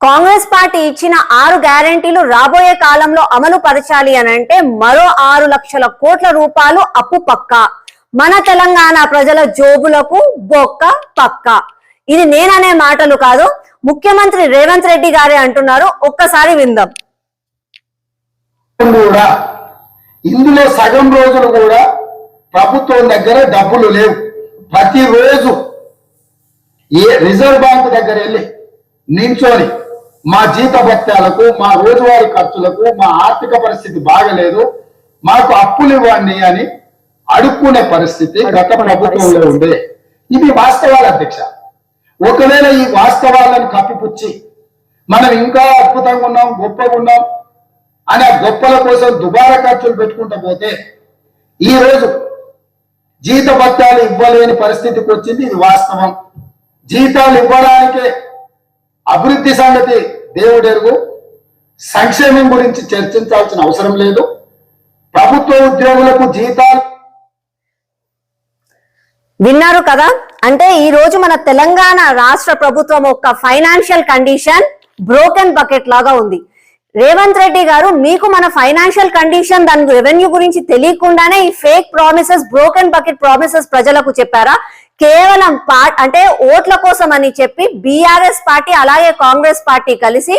Congress party ఇచ్చిన ఆరు గ్యారంటీలు రాబోయే కాలంలో అమలు పరచాలి అని అంటే మరో ఆరు లక్షల కోట్ల రూపాయలు అప్పు పక్క. మన తెలంగాణ ప్రజల జోబులకు బొక్క పక్క. ఇది నేననే మాటలు కాదు ముఖ్యమంత్రి రేవంత్ రెడ్డి గారే అంటున్నారు. ఒక్కసారి విందాం. కూడా ఇందులో సగం రోజులు కూడా ప్రభుత్వం దగ్గర డబ్బులు లేవు. ప్రతిరోజు ఏ రిజర్వ్ బ్యాంక్ దగ్గర వెళ్ళి నించోని మా జీత భత్యాలకు మా రోజువారీ ఖర్చులకు మా ఆర్థిక పరిస్థితి బాగలేదు మాకు అప్పులు ఇవ్వండి అని అడుక్కునే పరిస్థితి గత ప్రభుత్వంలో. ఉండే. ఇది వాస్తవాలు అధ్యక్ష. ఒకవేళ ఈ వాస్తవాలను కప్పిపుచ్చి మనం ఇంకా అద్భుతంగా ఉన్నాం గొప్పగా ఉన్నాం అని ఆ గొప్పల కోసం దుబారా ఖర్చులు పెట్టుకుంటూ పోతే ఈ రోజు జీత భత్యాలు ఇవ్వలేని పరిస్థితికి వచ్చింది ఇది వాస్తవం. జీతాలు ఇవ్వడానికే అభివృద్ధి సంగతి దేవుడెరుగు సంక్షేమం గురించి చర్చించాల్సిన అవసరం లేదు. ప్రభుత్వ ఉద్యోగులకు జీతాలు. విన్నారు కదా? అంటే ఈ రోజు మన తెలంగాణ రాష్ట్ర ప్రభుత్వం యొక్క ఫైనాన్షియల్ కండిషన్ బ్రోకెన్ బకెట్ లాగా ఉంది. రేవంత్ రెడ్డి గారు మీకు మన ఫైనాన్షియల్ కండిషన్ దాని రెవెన్యూ గురించి తెలియకుండానే ఈ fake promises broken bucket promises ప్రజలకు చెప్పారా? కేవలం పా అంటే ఓట్ల కోసం అని చెప్పి బీఆర్ఎస్ పార్టీ అలాగే కాంగ్రెస్ పార్టీ కలిసి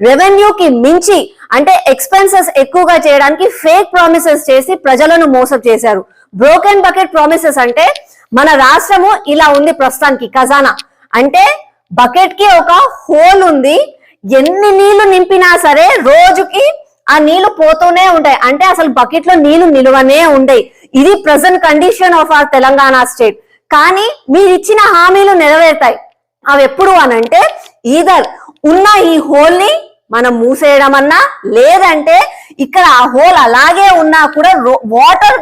రెవెన్యూకి మించి అంటే ఎక్స్పెన్సెస్ ఎక్కువగా చేయడానికి ఫేక్ ప్రామిసెస్ చేసి ప్రజలను మోసం చేశారు. బ్రోకెన్ బకెట్ ప్రామిసెస్ అంటే మన రాష్ట్రము ఇలా ఉంది ప్రస్తుతానికి ఖజానా. అంటే బకెట్కి ఒక హోల్ ఉంది. ఎన్ని నీళ్ళు నింపినా సరే రోజుకి ఆ నీళ్ళు పోతూనే ఉంటాయి. అంటే అసలు బకెట్లో నీళ్ళు నిలువనే ఉంటాయి ఇది present condition of our Telangana state కానీ మీరు ఇచ్చిన హామీలు నెరవేరుతాయి. అవి ఎప్పుడు అనంటే ఈదర్ ఉన్న ఈ హోల్ని మనం మూసేయడం అన్నా లేదంటే ఇక్కడ ఆ హోల్ అలాగే ఉన్నా కూడా వాటర్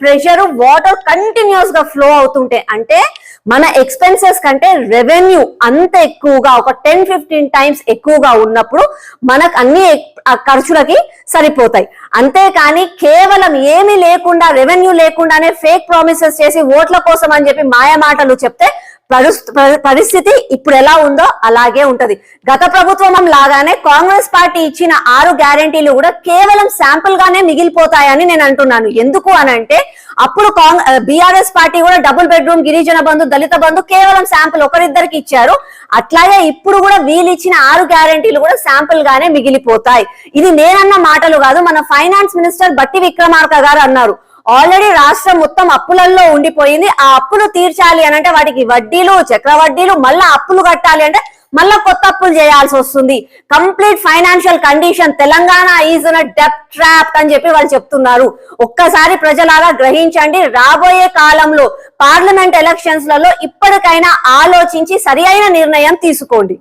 ప్రెషర్ వాటర్ కంటిన్యూస్గా ఫ్లో అవుతుంటే అంటే మన ఎక్స్పెన్సెస్ కంటే రెవెన్యూ అంత ఎక్కువగా ఒక టెన్ ఫిఫ్టీన్ టైమ్స్ ఎక్కువగా ఉన్నప్పుడు మనకు అన్ని ఆ ఖర్చులకి సరిపోతాయి. అంతేకాని కేవలం ఏమీ లేకుండా రెవెన్యూ లేకుండానే ఫేక్ ప్రామిసెస్ చేసి ఓట్ల కోసం అని చెప్పి మాయ మాటలు చెప్తే పరిస్థితి ఇప్పుడు ఎలా ఉందో అలాగే ఉంటది. గత ప్రభుత్వం లాగానే కాంగ్రెస్ పార్టీ ఇచ్చిన ఆరు గ్యారెంటీలు కూడా కేవలం శాంపుల్ గానే మిగిలిపోతాయని నేను అంటున్నాను. ఎందుకు అని అంటే అప్పుడు బీఆర్ఎస్ పార్టీ కూడా డబుల్ బెడ్రూమ్ గిరిజన బంధు దళిత బంధు కేవలం శాంపుల్ ఒకరిద్దరికి ఇచ్చారు. అట్లాగే ఇప్పుడు కూడా వీళ్ళు ఇచ్చిన ఆరు గ్యారెంటీలు కూడా శాంపుల్ గానే మిగిలిపోతాయి. ఇది నేనన్న మాటలు కాదు మన ఫైనాన్స్ మినిస్టర్ బట్టి విక్రమార్క గారు అన్నారు. ఆల్రెడీ రాష్ట్రం మొత్తం అప్పులలో ఉండిపోయింది. ఆ అప్పులు తీర్చాలి అని అంటే వాటికి వడ్డీలు చక్ర వడ్డీలు మళ్ళా అప్పులు కట్టాలి అంటే మళ్ళా కొత్త అప్పులు చేయాల్సి వస్తుంది. Complete financial condition Telangana is debt trap అని చెప్పి వాళ్ళు చెప్తున్నారు. ఒక్కసారి ప్రజలాగా గ్రహించండి రాబోయే కాలంలో పార్లమెంట్ ఎలక్షన్స్లలో ఇప్పటికైనా ఆలోచించి సరి నిర్ణయం తీసుకోండి.